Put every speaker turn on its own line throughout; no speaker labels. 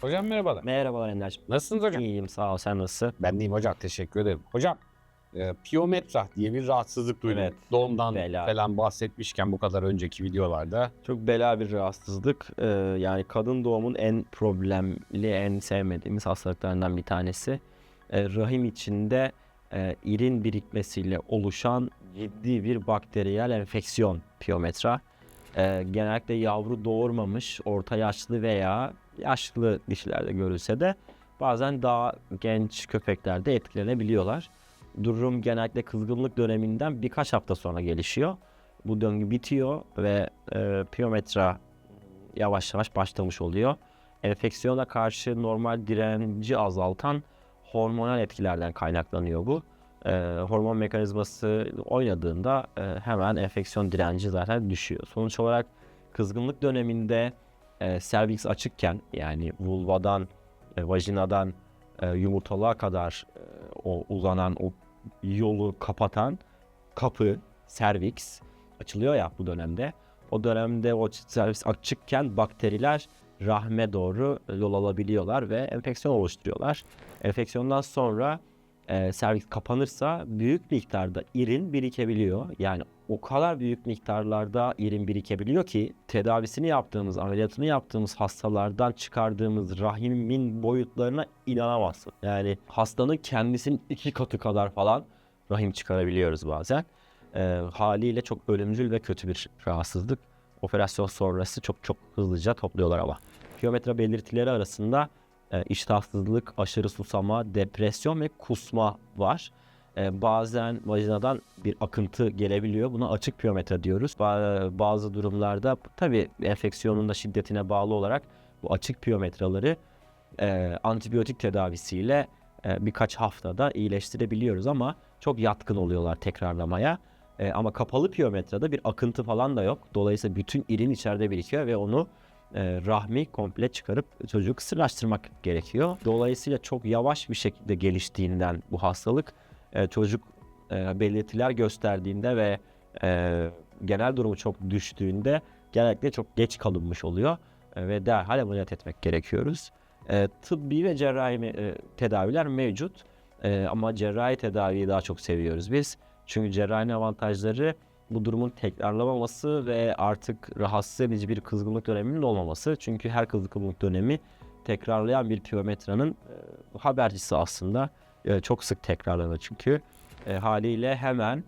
Hocam merhabalar.
Merhabalar Ender'cim.
Nasılsınız hocam?
İyiyim sağ ol sen nasılsın?
Ben deyim hocam teşekkür ederim. Hocam e, piyometra diye bir rahatsızlık duydum.
Evet.
Doğumdan
Bela.
falan bahsetmişken bu kadar önceki videolarda.
Çok bela bir rahatsızlık. Ee, yani kadın doğumun en problemli, en sevmediğimiz hastalıklarından bir tanesi. Ee, rahim içinde e, irin birikmesiyle oluşan ciddi bir bakteriyel enfeksiyon piyometra. Ee, genellikle yavru doğurmamış, orta yaşlı veya yaşlı dişilerde görülse de bazen daha genç köpeklerde etkilenebiliyorlar. Durum genellikle kızgınlık döneminden birkaç hafta sonra gelişiyor. Bu döngü bitiyor ve e, piyometra yavaş yavaş başlamış oluyor. Enfeksiyona karşı normal direnci azaltan hormonal etkilerden kaynaklanıyor bu. E, hormon mekanizması oynadığında e, hemen enfeksiyon direnci zaten düşüyor. Sonuç olarak kızgınlık döneminde e, serviks açıkken yani vulvadan, e, vajinadan e, yumurtalığa kadar e, o uzanan o yolu kapatan kapı, serviks açılıyor ya bu dönemde. O dönemde o servis açıkken bakteriler rahme doğru yol alabiliyorlar ve enfeksiyon oluşturuyorlar. Enfeksiyondan sonra e, servis kapanırsa büyük miktarda irin birikebiliyor. Yani o kadar büyük miktarlarda irin birikebiliyor ki tedavisini yaptığımız, ameliyatını yaptığımız hastalardan çıkardığımız rahimin boyutlarına inanamazsın. Yani hastanın kendisinin iki katı kadar falan rahim çıkarabiliyoruz bazen. E, haliyle çok ölümcül ve kötü bir rahatsızlık. Operasyon sonrası çok çok hızlıca topluyorlar ama. Piyometra belirtileri arasında e, iştahsızlık, aşırı susama, depresyon ve kusma var. E, bazen vajinadan bir akıntı gelebiliyor. Buna açık piyometra diyoruz. Ba- bazı durumlarda tabii enfeksiyonun da şiddetine bağlı olarak bu açık piyometraları e, antibiyotik tedavisiyle e, birkaç haftada iyileştirebiliyoruz ama çok yatkın oluyorlar tekrarlamaya. Ama kapalı piyometrada bir akıntı falan da yok. Dolayısıyla bütün irin içeride birikiyor ve onu e, rahmi komple çıkarıp çocuğu kısırlaştırmak gerekiyor. Dolayısıyla çok yavaş bir şekilde geliştiğinden bu hastalık e, çocuk e, belirtiler gösterdiğinde ve genel durumu çok düştüğünde genellikle çok geç kalınmış oluyor ve derhal ameliyat etmek gerekiyoruz. Tıbbi ve cerrahi tedaviler mevcut ama cerrahi tedaviyi daha çok seviyoruz biz. Çünkü cerrahinin avantajları bu durumun tekrarlamaması ve artık rahatsız edici bir kızgınlık döneminin olmaması. Çünkü her kızgınlık dönemi tekrarlayan bir piyometranın e, habercisi aslında. E, çok sık tekrarlanır çünkü. E, haliyle hemen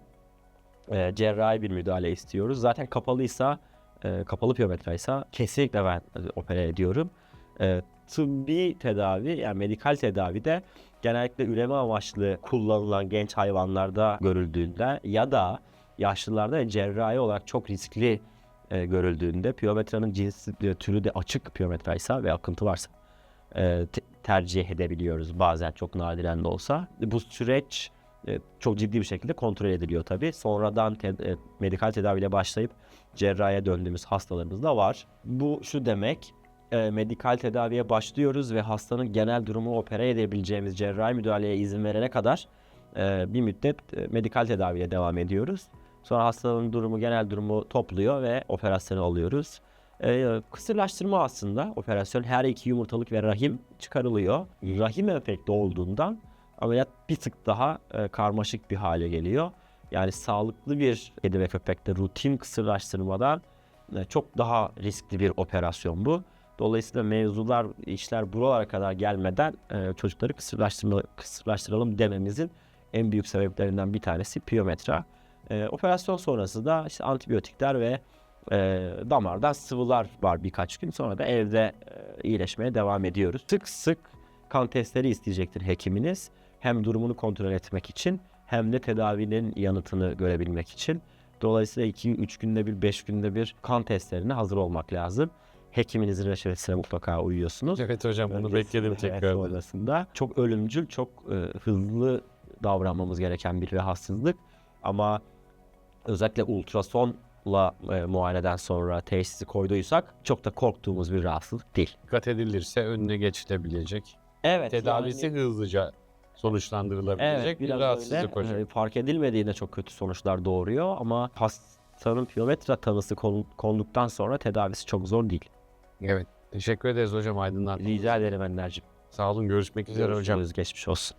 e, cerrahi bir müdahale istiyoruz. Zaten kapalıysa, e, kapalı piyometraysa kesinlikle ben e, opere ediyorum. E, tıbbi tedavi yani medikal tedavide genellikle üreme amaçlı kullanılan genç hayvanlarda görüldüğünde ya da yaşlılarda cerrahi olarak çok riskli e, görüldüğünde piyometranın cinsi e, türü de açık piyometraysa ve akıntı varsa e, te- tercih edebiliyoruz bazen çok nadiren de olsa. Bu süreç e, çok ciddi bir şekilde kontrol ediliyor tabii. Sonradan te- e, medikal tedaviyle başlayıp cerrahiye döndüğümüz hastalarımız da var. Bu şu demek e, medikal tedaviye başlıyoruz ve hastanın genel durumu opere edebileceğimiz cerrahi müdahaleye izin verene kadar e, bir müddet e, medikal tedaviye devam ediyoruz. Sonra hastanın durumu, genel durumu topluyor ve operasyonu alıyoruz. E, kısırlaştırma aslında operasyon her iki yumurtalık ve rahim çıkarılıyor. Rahim enfekte olduğundan ameliyat bir tık daha e, karmaşık bir hale geliyor. Yani sağlıklı bir kedi ve köpekte rutin kısırlaştırmadan e, çok daha riskli bir operasyon bu. Dolayısıyla mevzular, işler buralara kadar gelmeden e, çocukları kısırlaştırma, kısırlaştıralım dememizin en büyük sebeplerinden bir tanesi piyometra. E, operasyon sonrası da işte antibiyotikler ve e, damardan sıvılar var birkaç gün. Sonra da evde e, iyileşmeye devam ediyoruz. Sık sık kan testleri isteyecektir hekiminiz. Hem durumunu kontrol etmek için hem de tedavinin yanıtını görebilmek için. Dolayısıyla 2-3 günde bir, 5 günde bir kan testlerine hazır olmak lazım. Hekiminizin reçetesine mutlaka uyuyorsunuz.
Evet hocam bunu bekledim tekrar.
sonrasında çok ölümcül, çok e, hızlı davranmamız gereken bir rahatsızlık. Ama özellikle ultrasonla e, muayeneden sonra teşhisi koyduysak çok da korktuğumuz bir rahatsızlık değil.
Dikkat edilirse önüne geçilebilecek.
Evet.
Tedavisi
yani-
hızlıca sonuçlandırılabilecek
Evet
bir rahatsızlık
öyle.
hocam.
Ee, fark edilmediğinde çok kötü sonuçlar doğuruyor ama hastanın piyometra tanısı kon- konduktan sonra tedavisi çok zor değil.
Evet. Teşekkür ederiz hocam aydınlattınız.
Rica ederim Ender'cim.
Sağ olun görüşmek üzere hocam.
Görüşürüz, Geçmiş olsun.